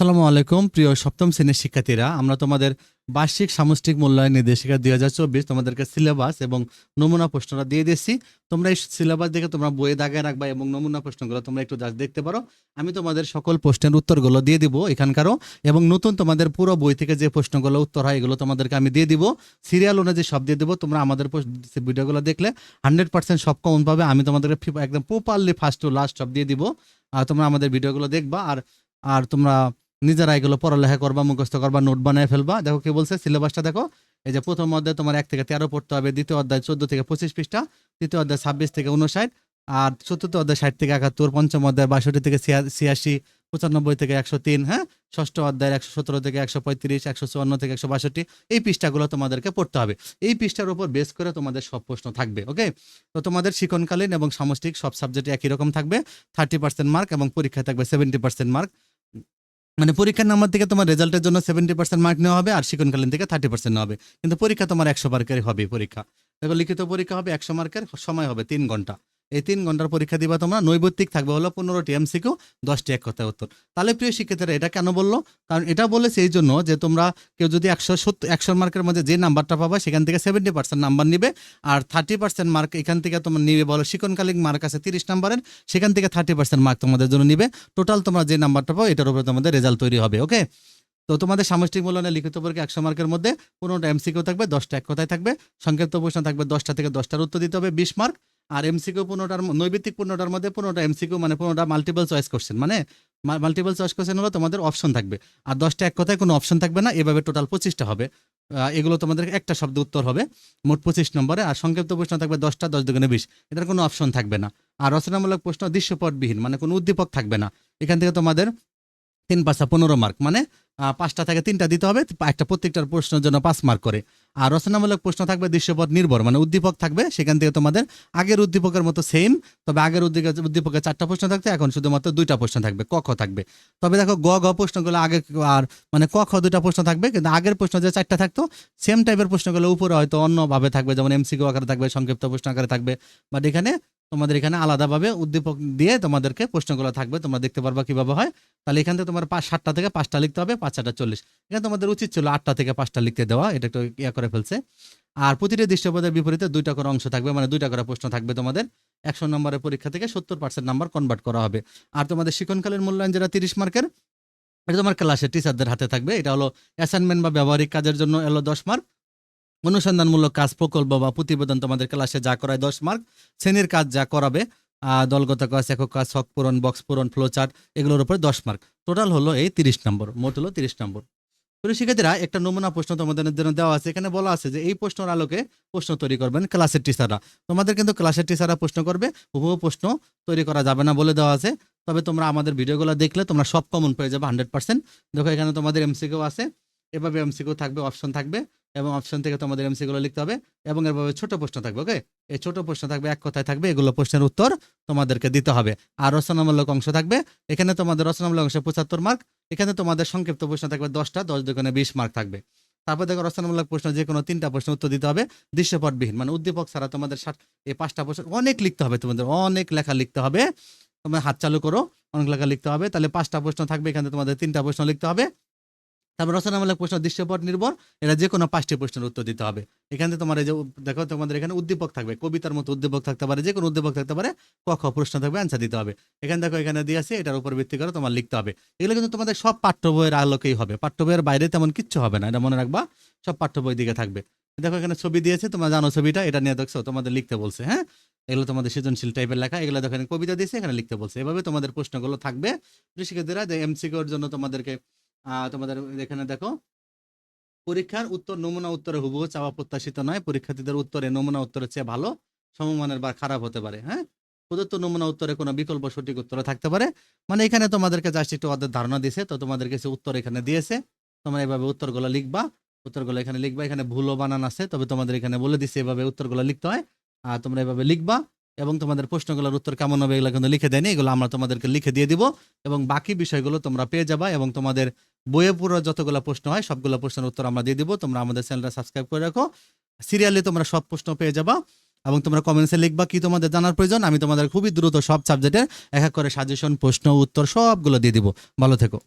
আসসালামু আলাইকুম, প্রিয় সপ্তম শ্রেণির শিক্ষার্থীরা। আমরা তোমাদের বার্ষিক সামষ্টিক মূল্যায়ন নির্দেশিকা দুই হাজার চব্বিশ তোমাদেরকে সিলেবাস এবং নমুনা প্রশ্নটা দিয়ে দিয়েছি। তোমরা এই সিলেবাস দেখে তোমরা বইয়ে দাগে রাখবা এবং নমুনা প্রশ্নগুলো তোমরা একটু just দেখতে পারো। আমি তোমাদের সকল প্রশ্নের উত্তরগুলো দিয়ে দিব এখানকারও এবং নতুন তোমাদের পুরো বই থেকে যে প্রশ্নগুলো উত্তর হয় এগুলো তোমাদেরকে আমি দিয়ে দিব। সিরিয়াল অনুযায়ী সব দিয়ে দিব। তোমরা আমাদের ভিডিওগুলো দেখলে হান্ড্রেড পার্সেন্ট সব কমন পাবে। আমি তোমাদেরকে একদম প্রপারলি ফার্স্ট টু লাস্ট সব দিয়ে দিব। আর তোমরা আমাদের ভিডিওগুলো দেখবা। আর আর তোমরা নিজেরা এগুলো পড়ালেখা করবা, মুখস্থ করবা, নোট বানায় ফেলবা। দেখো কি বলছে? সিলেবাসটা দেখো। এই যে প্রথম অধ্যায় তোমার এক থেকে তেরো পড়তে হবে, দ্বিতীয় অধ্যায় চোদ্দ থেকে পঁচিশ পৃষ্ঠা, তৃতীয় অধ্যায় ছাব্বিশ থেকে উনষাট আর চতুর্থ অধ্যায় ষাট থেকে একাত্তর, পঞ্চম অধ্যায় বাষট্টি থেকে ছিয়াশি, পঁচানব্বই থেকে একশো তিন হ্যাঁ? ষষ্ঠ অধ্যায় একশো সতেরো থেকে একশো পঁয়ত্রিশ, একশো চুয়ান্ন থেকে একশো বাষট্টি, এই পৃষ্ঠাগুলো তোমাদেরকে পড়তে হবে। এই পৃষ্ঠার উপর বেস করে তোমাদের সব প্রশ্ন থাকবে, ওকে? তো তোমাদের শিক্ষণকালীন এবং সামষ্টিক সব সাবজেক্টে একই রকম থাকবে থার্টি পার্সেন্ট মার্ক এবং পরীক্ষায় থাকবে সেভেন্টি পার্সেন্ট মার্ক মানে পরীক্ষার নাম্বার থেকে তোমার রেজাল্টের জন্য সেভেন্টি পার্সেন্ট মার্ক নেওয়া হবে আর শিক্ষণকালীন থেকে থার্টি পার্সেন্ট নেওয়া হবে। কিন্তু পরীক্ষা তোমার একশো মার্কের হবে পরীক্ষা। দেখো লিখিত পরীক্ষা হবে একশো মার্কের সময় হবে তিন ঘণ্টা। এই তিন ঘণ্টার পরীক্ষা দিবা তোমরা, নৈবত্তিক থাকবে হলো পনেরোটি এমসিকিউ দশটি এক কথায় উত্তর। তাহলে প্রিয় শিক্ষার্থীরা, এটা কেন বলল? কারণ এটা বলেছে এই জন্য যে তোমরা কেউ যদি একশো সত্তর একশো মার্কের মধ্যে যে নাম্বারটা পাবা, সেখান থেকে সেভেন্টি পার্সেন্ট নাম্বার নিবে, আর থার্টি পার্সেন্ট মার্ক এখান থেকে তোমার নিবে বলো শিক্ষণকালীন মার্ক আছে তিরিশ নাম্বারের, সেখান থেকে থার্টি পার্সেন্ট মার্ক তোমাদের জন্য নিবে। টোটাল তোমরা যে নাম্বারটা পাবো এটার উপরে তোমাদের রেজাল্ট তৈরি হবে ওকে তো তোমাদের সামষ্টিক মূল্যায়নের লিখিত পরীক্ষা একশো মার্কের মধ্যে পনেরোটা এমসিকিউ থাকবে, দশটা এক কথায় থাকবে, সংক্ষিপ্ত প্রশ্ন থাকবে দশটা থেকে দশটার উত্তর দিতে হবে, বিশ মার্ক আর এমসিকিউ পনেরোটার নৈবিত্তিক পনেরোটার মধ্যে পনেরোটা এমসিকিউ মানে পনেরোটা মাল্টিপল চয়েস কোশ্চেন মানে মাল্টিপল চয়েস কোশ্চেন হলো তোমাদের অপশন থাকবে। আর দশটা এক কথায় কোনো অপশন থাকবে না, এভাবে টোটাল পঁচিশটা হবে। এগুলো তোমাদের একটা শব্দ উত্তর হবে, মোট পঁচিশ নম্বরে। আর সংক্ষিপ্ত প্রশ্ন থাকবে দশটা, দশ দুগুণে বিশ। এটার কোনো অপশন থাকবে না। আর রচনামূলক প্রশ্ন দৃশ্যপটবিহীন মানে কোনো উদ্দীপক থাকবে না। এখান থেকে তোমাদের তিন পাঁচটা পনেরো মার্ক মানে পাঁচটা থেকে তিনটা দিতে হবে, একটা প্রত্যেকটার প্রশ্নের জন্য পাঁচ মার্ক করে। আর রচনামূলক প্রশ্ন থাকবে দৃশ্যপট নির্ভর মানে উদ্দীপক থাকবে, সেখান থেকে তোমাদের আগের উদ্দীপকের মতো সেম তবে আগের উদ্দীপকে উদ্দীপকে চারটা প্রশ্ন থাকতো এখন শুধুমাত্র দুইটা প্রশ্ন থাকবে, ক, খ থাকবে। তবে দেখো, গ গ প্রশ্নগুলো আগে আর মানে ক, খ দুইটা প্রশ্ন থাকবে, কিন্তু আগের প্রশ্ন যে চারটা থাকতো সেম টাইপের প্রশ্নগুলো উপরে হয়তো অন্যভাবে থাকবে, যেমন এমসিকিউ আকারে থাকবে, সংক্ষিপ্ত প্রশ্ন আকারে থাকবে বাট এখানে তোমাদের এখানে আলাদাভাবে উদ্দীপক দিয়ে তোমাদেরকে প্রশ্নগুলো থাকবে। তোমরা দেখতে পারবা কীভাবে হয়। তাহলে এখান থেকে তোমার পাঁচ, সাতটা থেকে পাঁচটা লিখতে হবে পাঁচটা চল্লিশ। এখানে তোমাদের উচিত ছিল আটটা থেকে পাঁচটা লিখতে দেওয়া, এটা একটু ইয়া করে ফেলছে। আর প্রতিটি দৃশ্যপদের বিপরীতে দুইটা করে অংশ থাকবে মানে দুইটা করে প্রশ্ন থাকবে তোমাদের। একশো নম্বরের পরীক্ষা থেকে সত্তর পার্সেন্ট নাম্বার কনভার্ট করা হবে। আর তোমাদের শিক্ষণকালীন মূল্যায়ন যেটা তিরিশ মার্কের, এটা তোমার ক্লাসের টিচারদের হাতে থাকবে। এটা হলো অ্যাসাইনমেন্ট বা ব্যবহারিক কাজের জন্য এলো দশ মার্ক অনুসন্ধানমূলক কাজ, প্রকল্প বা প্রতিবেদন তোমাদের ক্লাসে যা করায় দশ মার্ক, শ্রেণির কাজ যা করাবে দলগত কাজ, একক কাজ ছক পূরণ বক্স পূরণ ফ্লো চার্ট এগুলোর উপরে দশ মার্ক। টোটাল হলো এই তিরিশ নম্বর, মোট হলো তিরিশ নম্বর। প্রিয় শিক্ষার্থীরা, একটা নমুনা প্রশ্ন তোমাদের জন্য দেওয়া আছে। এখানে বলা আছে যে, এই প্রশ্নের আলোকে প্রশ্ন তৈরি করবেন ক্লাসের টিচাররা। তোমাদের কিন্তু ক্লাসের টিচাররা প্রশ্ন করবে, হুবহু প্রশ্ন তৈরি করা যাবে না বলে দেওয়া আছে। তবে তোমরা আমাদের ভিডিওগুলো দেখলে তোমরা সব কমন পেয়ে যাবে হান্ড্রেড পার্সেন্ট দেখো, এখানে তোমাদের এমসিকিউ আছে। এভাবে এমসিকিউ থাকবে অপশন থাকবে। এবং অপশন থেকে তোমাদের এমসিগুলো লিখতে হবে এবং এরভাবে ছোট প্রশ্ন থাকবে ওকে এই ছোট প্রশ্ন থাকবে, এক কথায় থাকবে, এগুলো প্রশ্নের উত্তর তোমাদেরকে দিতে হবে। আর রচনামূলক অংশ থাকবে, এখানে তোমাদের রচনামূলক অংশে পঁচাত্তর মার্ক এখানে তোমাদের সংক্ষিপ্ত প্রশ্ন থাকবে দশটা, দশ দোকানে বিশ মার্ক থাকবে। তারপর দেখো রচনামূলক প্রশ্ন যে কোনো তিনটা প্রশ্ন উত্তর দিতে হবে, দৃশ্যপটবিহীন মানে উদ্দীপক ছাড়া তোমাদের ষাট, এই পাঁচটা প্রশ্ন, অনেক লিখতে হবে তোমাদের, অনেক লেখা লিখতে হবে। তোমরা হাত চালু করো, অনেক লেখা লিখতে হবে, তাহলে পাঁচটা প্রশ্ন থাকবে, এখানে তোমাদের তিনটা প্রশ্ন লিখতে হবে। তারপর রচনামূলক প্রশ্ন, দৃশ্যপট নির্ভর, এরা যে কোনো পাঁচটি প্রশ্নের উত্তর দিতে হবে। এখানে তোমার এই যে দেখো, তোমাদের এখানে উদ্দীপক থাকবে, কবিতার মতো উদ্দীপক থাকতে পারে যে কোনো উদ্দীপক থাকতে পারে, ক, খ প্রশ্ন থাকবে অ্যান্সার দিতে হবে। এখানে দেখো, এখানে দিয়ে আছে, এটার উপর ভিত্তি করে তোমার লিখতে হবে। এগুলো কিন্তু তোমাদের সব পাঠ্য বইয়ের আলোকেই হবে। পাঠ্য বইয়ের বাইরে তেমন কিচ্ছু হবে না, এটা মনে রাখবা, সব পাঠ্য বই দিকে থাকবে। দেখো, এখানে ছবি দিয়েছে, তোমরা জানো ছবিটা, এটা নিয়ে দেখছ, তোমাদের লিখতে বলছে হ্যাঁ? এগুলো তোমাদের সৃজনশীল টাইপের লেখা, এগুলো দেখো, এখানে কবিতা দিয়েছে, এখানে লিখতে বলছে। এভাবে তোমাদের প্রশ্নগুলো থাকবে। শিক্ষার্থীরা যে এমসিকিউর জন্য তোমাদেরকে তোমাদের এখানে দেখো। পরীক্ষার উত্তর নমুনা উত্তরে হুবহু চাওয়া প্রত্যাশিত নয়। পরীক্ষার্থীদের উত্তরে নমুনা উত্তরের চেয়ে ভালো, সমমানের বা খারাপ হতে পারে হ্যাঁ? প্রদত্ত নমুনা উত্তরে কোনো বিকল্প সঠিক উত্তর থাকতে পারে। মানে এখানে তোমাদেরকে জাস্ট একটু ওদের ধারণা দিয়েছে তো তোমাদের কাছে উত্তর এখানে দিয়েছে। তোমরা এভাবে উত্তরগুলো লিখবা, উত্তরগুলো এখানে লিখবা, এখানে ভুলও বানান আছে, তবে তোমাদের এখানে বলে দিছে এভাবে উত্তরগুলো লিখতে হয়। আর তোমরা এভাবে লিখবা এবং তোমাদের প্রশ্নগুলোর উত্তর কেমন হবে এগুলো কিন্তু লিখে দেয়নি, এগুলো আমরা তোমাদেরকে লিখে দিয়ে দিব এবং বাকি বিষয়গুলো তোমরা পেয়ে যাবা এবং তোমাদের বইয়ে পুরো যতগুলো প্রশ্ন হয়, সবগুলো প্রশ্নের উত্তর আমরা দিয়ে দিব। তোমরা আমাদের চ্যানেলটা সাবস্ক্রাইব করে রাখো। সিরিয়ালে তোমরা সব প্রশ্ন পেয়ে যাবা এবং তোমরা কমেন্টসে লিখবা কি তোমাদের জানার প্রয়োজন। আমি তোমাদের খুবই দ্রুত সব সাবজেক্টের এক এক করে সাজেশন প্রশ্ন, উত্তর সবগুলো দিয়ে দিব। ভালো থেকো।